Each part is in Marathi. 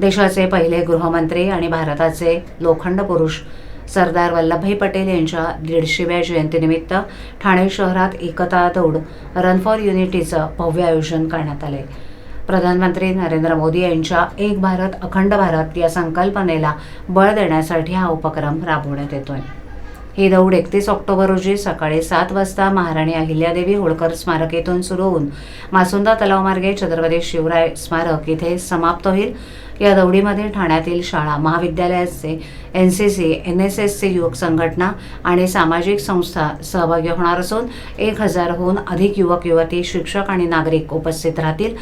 देशाचे पहिले गृहमंत्री आणि भारताचे लोखंड पुरुष सरदार वल्लभभाई पटेल यांच्या दीडशेव्या जयंतीनिमित्त ठाणे शहरात एकता दौड रन फॉर युनिटीचं भव्य आयोजन करण्यात आले. प्रधानमंत्री नरेंद्र मोदी यांच्या एक भारत अखंड भारत या संकल्पनेला बळ देण्यासाठी हा उपक्रम राबवण्यात येतोय. ही दौड एकतीस ऑक्टोबर रोजी सकाळी सात वाजता महाराणी अहिल्यादेवी होळकर स्मारक येथून सुरू होऊन मासुंदा तलावमार्गे छत्रपती शिवराय स्मारक इथे समाप्त होईल. या दौडीमध्ये ठाण्यातील शाळा महाविद्यालयाचे N C C N S एसचे युवक संघटना आणि सामाजिक संस्था सहभागी होणार असून एक हजारहून अधिक युवक युवती शिक्षक आणि नागरिक उपस्थित राहतील.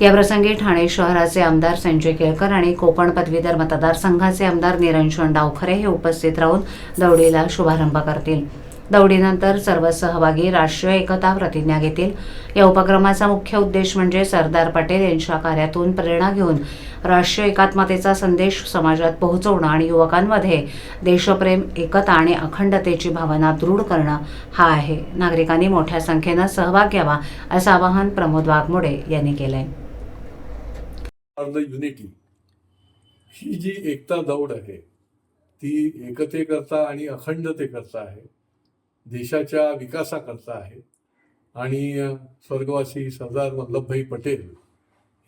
याप्रसंगी ठाणे शहराचे आमदार संजय केळकर आणि कोकण पदवीधर मतदारसंघाचे आमदार निरंजन डावखरे हे उपस्थित राहून दौडीला शुभारंभ करतील. दौडीनंतर सर्व सहभागी राष्ट्रीय एकता प्रतिज्ञा घेतील. या उपक्रमाचा मुख्य उद्देश म्हणजे सरदार पटेल यांच्या कार्यातून प्रेरणा घेऊन राष्ट्रीय एकात्मतेचा संदेश समाजात पोहोचवणं आणि युवकांमध्ये देशप्रेम एकता आणि अखंडतेची भावना दृढ करणं हा आहे. नागरिकांनी मोठ्या संख्येनं सहभाग घ्यावा असं आवाहन प्रमोद वाघमोडे यांनी केलं आहे फॉर द युनिटी ही जी एकता दौड आहे ती एकतेकरता आणि अखंडतेकरता आहे देशाच्या विकासाकरता आहे आणि स्वर्गवासी सरदार वल्लभभाई पटेल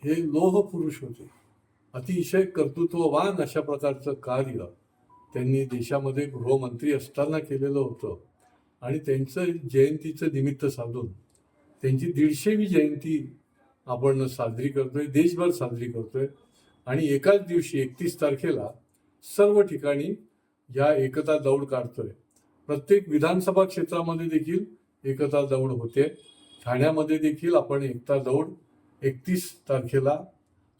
हे लोह पुरुष होते. अतिशय कर्तृत्ववान अशा प्रकारचं कार्य त्यांनी देशामध्ये गृहमंत्री असताना केलेलं होतं. आणि त्यांचं जयंतीचं निमित्त साधून त्यांची दीडशेवी जयंती आपण साजरी करतोय देशभर साजरी करतोय. आणि एकाच दिवशी एकतीस तारखेला सर्व ठिकाणी या एकता दौड काढतोय. प्रत्येक विधानसभा क्षेत्रामध्ये देखील एकता दौड होते. ठाण्यामध्ये देखील आपण एकता दौड एकतीस तारखेला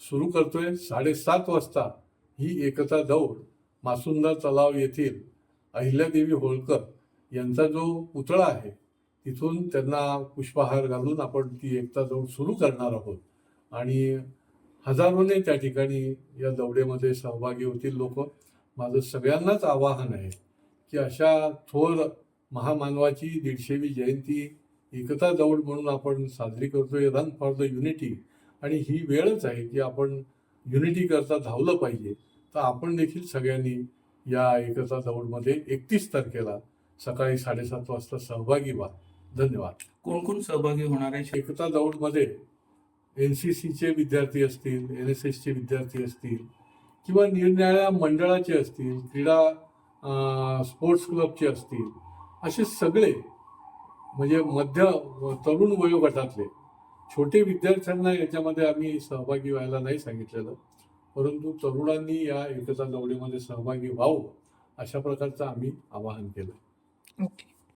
सुरू करतोय. साडेसात वाजता ही एकता दौड मासुंदा तलाव येथील अहिल्यादेवी होळकर यांचा जो पुतळा आहे तिथून त्यांना पुष्पहार घालून आपण ती एकता दौड सुरू करणार आहोत. आणि हजारोने त्या ठिकाणी या दौडेमध्ये सहभागी होतील लोक. माझं सगळ्यांनाच आवाहन आहे की अशा थोर महामानवाची दीडशेवी जयंती एकता दौड म्हणून आपण साजरी करतोय रन फॉर द युनिटी आणि ही वेळच आहे की आपण युनिटी करता धावलं पाहिजे. तर आपण देखील सगळ्यांनी या एकता दौडमध्ये एकतीस तारखेला सकाळी साडेसात वाजता सहभागी व्हा. धन्यवाद. कोण कोण सहभागी होणार आहे? एकता दौडमध्ये एन सी सीचे विद्यार्थी असतील एन एस एसचे विद्यार्थी असतील किंवा निरनिराळ्या मंडळाचे असतील क्रीडा स्पोर्ट्स क्लबचे असतील असे सगळे म्हणजे मध्य तरुण वयोगटातले छोटे विद्यार्थ्यांना याच्यामध्ये आम्ही सहभागी व्हायला नाही सांगितलेलं परंतु तरुणांनी या एकता दौडीमध्ये सहभागी व्हावं अशा प्रकारचं आम्ही आवाहन केलं ओके.